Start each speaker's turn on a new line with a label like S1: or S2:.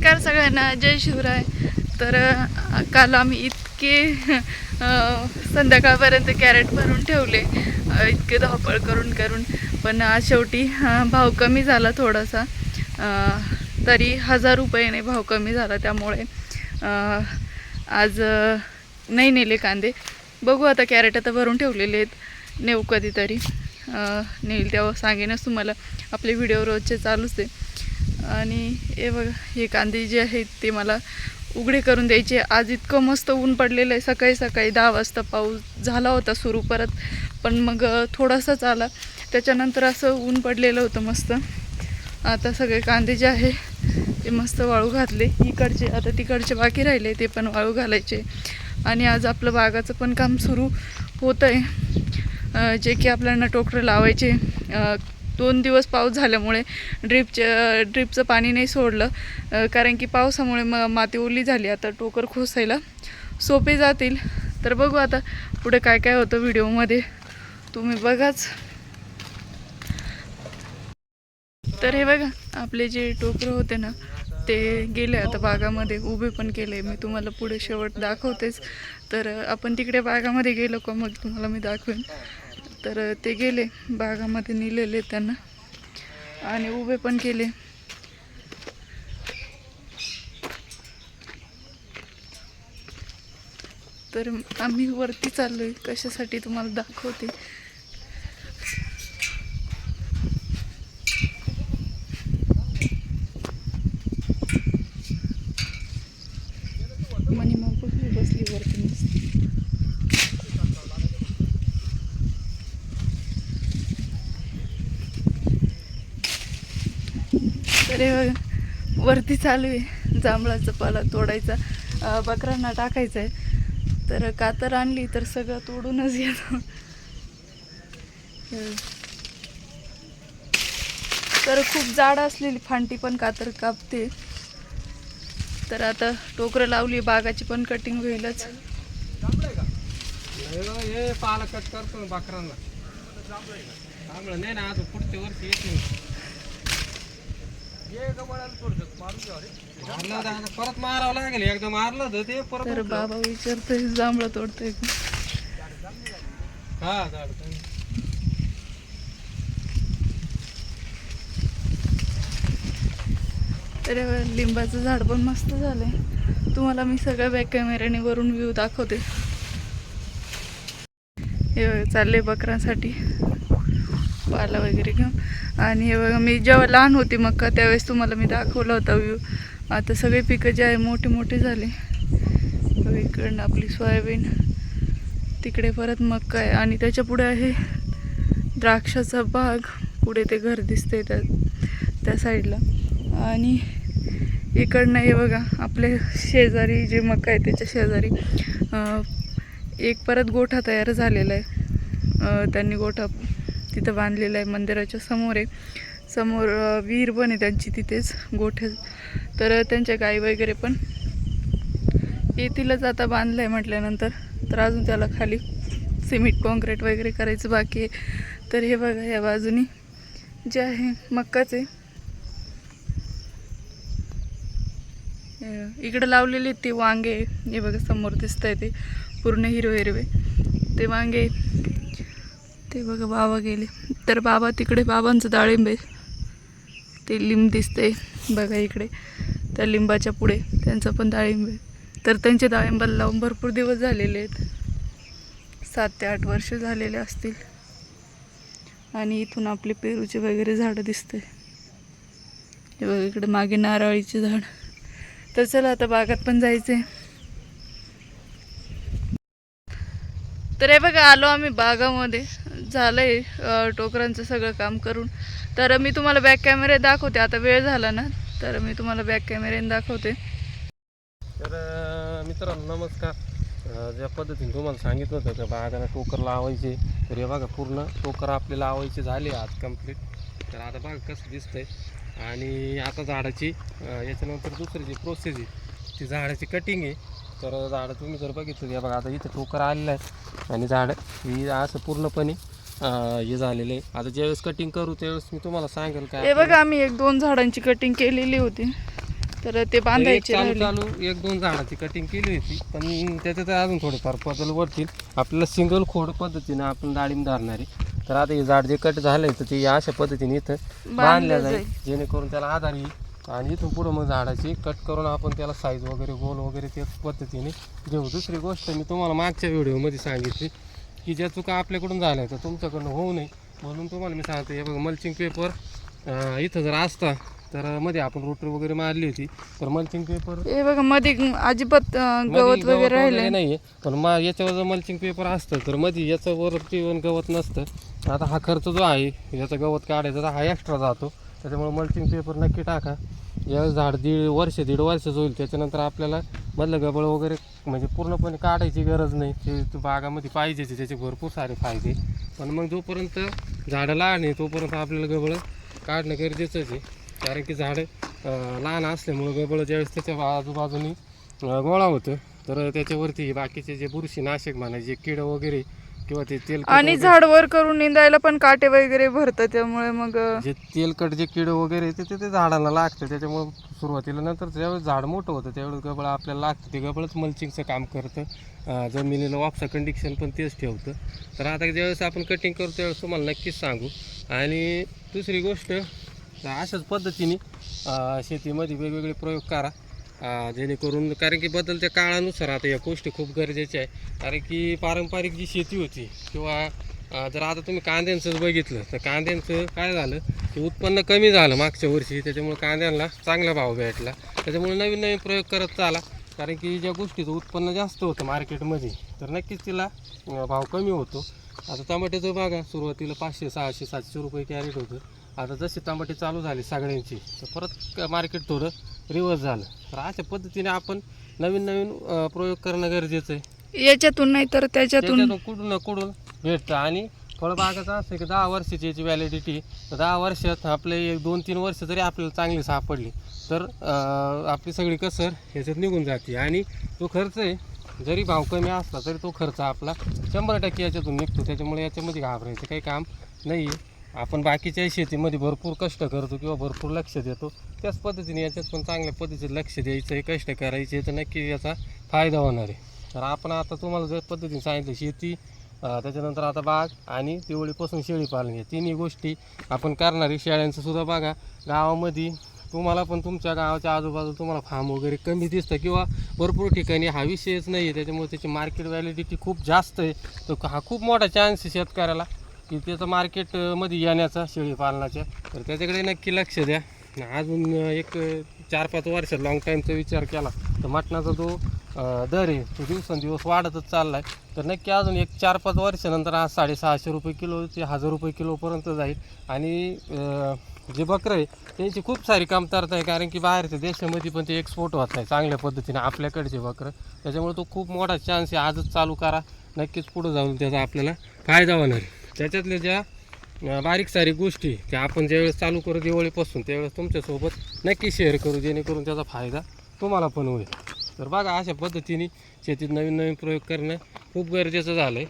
S1: नमस्कार सगळ्यांना जय शिवराय. तर काल आम्ही इतके संध्याकाळपर्यंत कॅरेट भरून ठेवले. इतके धावपळ करून करून. पण आज शेवटी भाव कमी झाला थोडासा. तरी हजार रुपयाने भाव कमी झाला त्यामुळे आज नाही नेले कांदे. बघू आता कॅरेट आता भरून ठेवलेले आहेत. नेऊ कधीतरी. नेईल तेव्हा सांगेनच तुम्हाला. आपले व्हिडिओ रोजचे चालूच आहे. आणि हे बघा हे कांदे जे आहेत ते मला उघडे करून द्यायचे. आज इतकं मस्त ऊन पडलेलं आहे. सकाळी सकाळी दहा वाजता पाऊस झाला होता सुरू परत पण मग थोडासाच आला. त्याच्यानंतर असं ऊन पडलेलं होतं मस्त. आता सगळे कांदे जे आहे ते मस्त वाळू घातले. इकडचे आता तिकडचे बाकी राहिले ते पण वाळू घालायचे. आणि आज आपलं बागाचं पण काम सुरू होतं आहे जे की आपल्याला टोकरं लावायचे दोन दिवस पाऊस झाल्यामुळे ड्रीपच्या ड्रीपचं पाणी नाही सोडलं. कारण की पावसामुळे म माती ओली झाली. आता टोकर खोसायला सोपे जातील. तर बघू आता पुढे काय काय होतं व्हिडिओमध्ये. तुम्ही बघाच. तर हे बघा आपले जे टोकरं होते ना ते गेले आता बागामध्ये. उभे पण केले. मी तुम्हाला पुढे शेवट दाखवतेच. तर आपण तिकडे बागामध्ये गेलो का मग तुम्हाला मी दाखवेन. तर ते गेले. बागामध्ये नेलेले त्यांना. आणि उभे पण केले. तर आम्ही वरती चाललोय. कशासाठी तुम्हाला दाखवते मनी मग बसली वरती मस्त तर हे वरती चालू आहे. जांभळाचा पाला तोडायचा बकरांना टाकायचा आहे तर कातर आणली तर सगळं तोडूनच येतो. तर खूप जाड असलेली फांटी पण कातर कापते. तर आता टोकरं लावली बागाची पण कटिंग होईलच.
S2: हे पाला कट करतो बकरांना नाही ना पुढच्या वर्षी येत नाही. मारलं परत मारावं लागेल. एकदा मारलं ते परत
S1: तर. बाबा विचारतोय जांभळं तोडतोय. का?
S2: हा झाड
S1: तर बघा, लिंबाचं झाड पण मस्त झालंय. तुम्हाला मी सगळ्या बॅक कॅमेऱ्याने वरून व्ह्यू दाखवते. हे बघा, चाललंय बकरांसाठी. पाला वगैरे घेऊन. आणि हे बघा मी जेव्हा लहान होती मक्का त्यावेळेस तुम्हाला मी दाखवला होता व्ह्यू आता सगळे पिकं जे आहे मोठे मोठे झाले. इकडनं आपली सोयाबीन तिकडे परत मक्का आहे. आणि त्याच्या पुढे आहे द्राक्षाचा बाग. पुढे ते घर दिसते त्या त्या साईडला आणि इकडनं हे बघा आपले शेजारी जे मका आहे त्याच्या शेजारी एक परत गोठा तयार झालेला आहे. त्यांनी गोठा तिथं बांधलेलं आहे मंदिराच्या समोर आहे. समोर विहीर पण आहे त्यांची तिथेच गोठ्या तर त्यांच्या गाई वगैरे पण. येतीलच आता बांधलं आहे म्हटल्यानंतर तर अजून त्याला खाली सिमेंट कॉन्क्रीट वगैरे करायचं बाकी आहे. तर हे बघा या बाजूनी जे आहे मक्काच आहे. इकडं लावलेले ते वांगे. हे बघा समोर दिसत आहे ते. पूर्ण हिरवे हिरवे ते वांगे ते बघा बाबा गेले. तर बाबा तिकडे बाबांचं डाळिंब आहे. ते लिंब दिसते बघा इकडे त्या लिंबाच्या पुढे त्यांचं पण डाळिंब आहे. तर त्यांचे डाळिंबाला लावून भरपूर दिवस झालेले आहेत. सात ते आठ वर्ष झालेले असतील. आणि इथून आपले पेरूचे वगैरे झाडं दिसते हे बघा इकडे मागे नारळीचे झाड. तर चला आता बागात पण जायचे तर हे बघा आलो आम्ही बागामध्ये. झालं आहे टोकरांचं सगळं काम करून. तर मी तुम्हाला बॅक कॅमेरे दाखवते. आता वेळ झाला ना तर मी तुम्हाला बॅक कॅमेऱ्याने दाखवते.
S2: तर मित्रांनो नमस्कार. ज्या पद्धतीने तुम्हाला सांगितलं होतं त्या बागाला टोकर लावायचे तर हे बघा पूर्ण टोकर आपले लावायचे झाले आज कंप्लीट तर आता बघा कसं दिसतंय. आणि आता झाडाची याच्यानंतर दुसरी जी प्रोसेस आहे ती झाडाची कटिंग आहे. तर झाडं तुम्ही जर बघितलं हे बघा आता इथं टोकर आलेलं आहे. आणि झाडं ही असं पूर्णपणे हे झालेलं. आता ज्यावेळेस कटिंग करू त्यावेळेस मी तुम्हाला सांगेल
S1: हे
S2: काय
S1: बघा आम्ही एक दोन झाडांची कटिंग केलेली होती. तर ते
S2: एक
S1: बांधायचे
S2: चालू
S1: राहिले
S2: चालू एक दोन झाडाची कटिंग केली होती. पण त्याच्यात अजून थोडेफार बदल वरतील. आपल्याला सिंगल खोड पद्धतीने आपण डाळिंब धरणारी. तर आता हे झाड जे कट झालंय तर ते अशा पद्धतीने इथं बांधल्या
S1: बांधलं
S2: जाईल.
S1: जाईल.
S2: जेणेकरून त्याला आधार येईल. आणि इथून पुढं मग झाडाची कट करून आपण त्याला साईज वगैरे गोल वगैरे त्याच पद्धतीने घेऊ. दुसरी गोष्ट मी तुम्हाला मागच्या व्हिडिओमध्ये सांगितली. की ज्या चुका आपल्याकडून झाल्या तर तुमच्याकडून होऊ नये. म्हणून तुम्हाला मी सांगतो हे बघा मल्चिंग पेपर इथं जर असता तर मध्ये आपण रोटर वगैरे मारली होती तर मल्चिंग पेपर
S1: हे बघा मध्ये अजिबात गवत वगैरे राहिले
S2: नाहीये पण मा याच्यावर जर मल्चिंग पेपर असतं तर मध्ये याचं वरती पण गवत नसतं. आता हा खर्च जो आहे याचा गवत काढायचा तर हा एक्स्ट्रा जातो. त्याच्यामुळे मल्चिंग पेपर नक्की टाका. या झाड दीड वर्ष दीड वर्षच होईल त्याच्यानंतर आपल्याला मधलं गबळ वगैरे म्हणजे पूर्णपणे काढायची गरज नाही. ते बागामध्ये पाहिजेच त्याचे भरपूर सारे फायदे. पण मग जोपर्यंत झाडं लहान आहे तोपर्यंत आपल्याला गबळ काढणं गरजेचंच आहे. कारण की झाडं लहान असल्यामुळं गबळ ज्यावेळेस त्याच्या आजूबाजूनी गोळा होतं तर त्याच्यावरती बाकीचे जे बुरशीनाशक म्हणा जे किडं वगैरे किंवा ते तेल
S1: आणि झाड वर करून निंदायला पण काटे वगैरे भरतं त्यामुळे मग अं,
S2: जे तेलकट जे किड वगैरे येते ते ते झाडाला लागतं. त्याच्यामुळे सुरुवातीला नंतर ज्यावेळेस झाड मोठं होतं त्यावेळेस गबळ आपल्याला लागतं. ते गबळच मल्चिंगचं काम करतं. अं, जमिनीला वापसा कंडिक्शन पण तेच ठेवतं. तर आता ज्यावेळेस आपण कटिंग करतो त्यावेळेस तुम्हाला नक्कीच सांगू. आणि दुसरी गोष्ट अशाच पद्धतीने अं, शेतीमध्ये वेगवेगळे प्रयोग करा. जेणेकरून कारण की बदलत्या काळानुसार आता या गोष्टी खूप गरजेच्या आहे कारण की पारंपरिक जी शेती होती किंवा जर आता तुम्ही कांद्यांचंच बघितलं तर कांद्यांचं काय झालं की उत्पन्न कमी झालं मागच्या वर्षी त्याच्यामुळे कांद्यांना चांगला भाव भेटला. त्याच्यामुळे नवीन नवीन प्रयोग करत चाला. कारण की ज्या गोष्टीचं उत्पन्न जास्त होतं मार्केटमध्ये तर नक्कीच तिला भाव कमी होतो. आता टमाट्याचं बघा सुरुवातीला पाचशे सहाशे सातशे रुपये कॅरेट होतं. आता जसे टमाटे चालू झाले सगळ्यांची तर परत मार्केट थोडं रिवर्स झालं. तर अशा पद्धतीने आपण नवीन नवीन अं, प्रयोग करणं गरजेचं आहे.
S1: याच्यातून नाही तर त्याच्यातून
S2: त्याच्यातून कुठून ना कुठून भेटतं. आणि फळबागाचं असं आहे की दहा वर्षाची याची व्हॅलिडिटी दहा वर्षात आपले एक दोन तीन वर्ष जरी आपल्याला चांगली सापडली तर अं, आपली सगळी कसर ह्याच्यात निघून जाते. आणि जो खर्च आहे जरी भाव कमी असला तरी तो खर्च आपला शंभर टक्के याच्यातून निघतो. त्याच्यामुळे याच्यामध्ये घाबरायचं काही काम नाही आहे आपण बाकीच्या शेतीमध्ये भरपूर कष्ट करतो किंवा भरपूर लक्ष देतो. त्याच पद्धतीने याच्यात पण चांगल्या पद्धतीने लक्ष द्यायचं आहे कष्ट करायचे तर नक्की याचा फायदा होणार आहे. तर आपण आता तुम्हाला जर पद्धतीने सांगितलं शेती त्याच्यानंतर आता बाग आणि दिवाळीपासून शेळी पालन या तिन्ही गोष्टी आपण करणारी शेळ्यांचं सुद्धा बघा गावामध्ये तुम्हाला पण तुमच्या गावाच्या आजूबाजूला तुम्हाला फार्म वगैरे कमी दिसतं किंवा भरपूर ठिकाणी हा विषयच नाही आहे त्याच्यामुळे त्याची मार्केट व्हॅलिडिटी खूप जास्त आहे. तर हा खूप मोठा चान्स आहे शेतकऱ्याला. की त्याचं मार्केटमध्ये येण्याचा शेळी पालनाच्या तर त्याच्याकडे नक्की लक्ष द्या. अजून एक चार पाच वर्ष लॉंग टाईमचा विचार केला तर मटणाचा जो दर आहे तो दिवसेंदिवस वाढतच चालला आहे तर नक्की अजून एक चार पाच वर्षानंतर आज साडेसहाशे रुपये किलो ते हजार रुपये किलोपर्यंत जाईल. आणि जे बकरं आहे त्यांची खूप सारी कमतरता आहे कारण की बाहेरच्या देशामध्ये पण ते एक्सपोर्ट होत आहे चांगल्या पद्धतीने आपल्याकडचे बकरं. त्याच्यामुळे तो खूप मोठा चान्स आहे आजच चालू करा. नक्कीच पुढं जाऊन त्याचा आपल्याला फायदा होणार आहे. त्याच्यातल्या ज्या बारीक सारीक गोष्टी त्या आपण ज्यावेळेस चालू करू दिवाळीपासून त्यावेळेस तुमच्यासोबत नक्की शेअर करू जेणेकरून त्याचा फायदा तुम्हाला पण होईल. तर बघा अशा पद्धतीने शेतीत नवीन नवीन प्रयोग करणं खूप गरजेचं झालं आहे